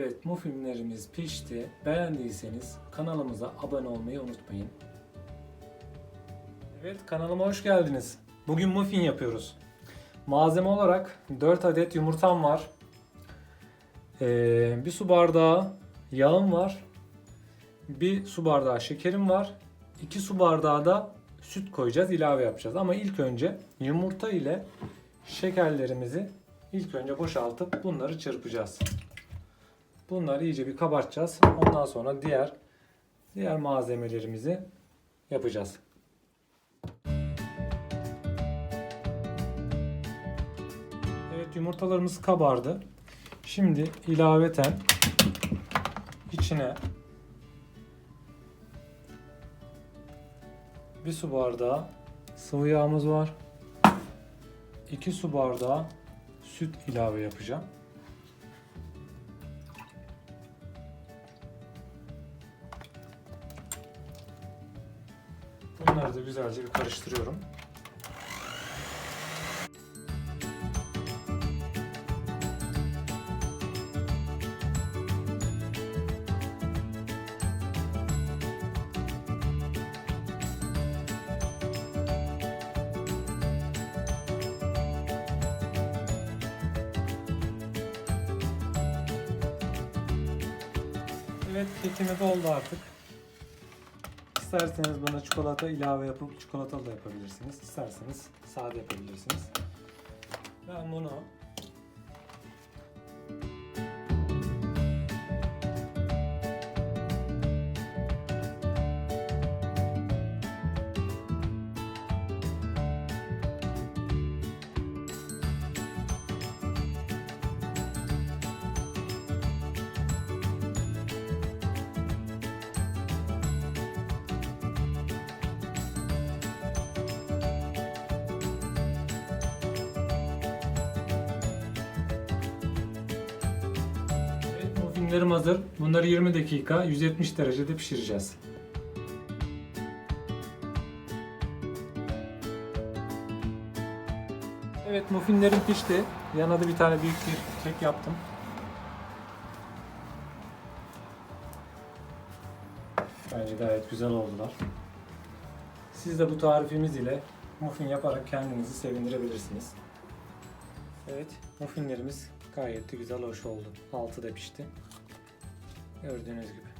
Evet muffinlerimiz pişti. Beğendiyseniz kanalımıza abone olmayı unutmayın. Evet kanalıma hoş geldiniz. Bugün muffin yapıyoruz. Malzeme olarak 4 adet yumurtam var. Ee, bir su bardağı yağım var. Bir su bardağı şekerim var. 2 su bardağı da süt koyacağız, ilave yapacağız. Ama ilk önce yumurta ile şekerlerimizi ilk önce boşaltıp bunları çırpacağız. Bunları iyice bir kabartacağız. Ondan sonra diğer diğer malzemelerimizi yapacağız. Evet yumurtalarımız kabardı. Şimdi ilaveten içine bir su bardağı sıvı yağımız var. 2 su bardağı süt ilave yapacağım. Bunları da güzelce bir karıştırıyorum. Evet kekime doldu artık. İsterseniz buna çikolata ilave yapıp çikolatalı da yapabilirsiniz. İsterseniz sade yapabilirsiniz. Ben bunu Muffinlerim hazır. Bunları 20 dakika 170 derecede pişireceğiz. Evet muffinlerim pişti. Yanına da bir tane büyük bir kek yaptım. Bence gayet güzel oldular. Siz de bu tarifimiz ile muffin yaparak kendinizi sevindirebilirsiniz. Evet, muffinlerimiz gayet de güzel hoş oldu. Altı da pişti. Gördüğünüz gibi.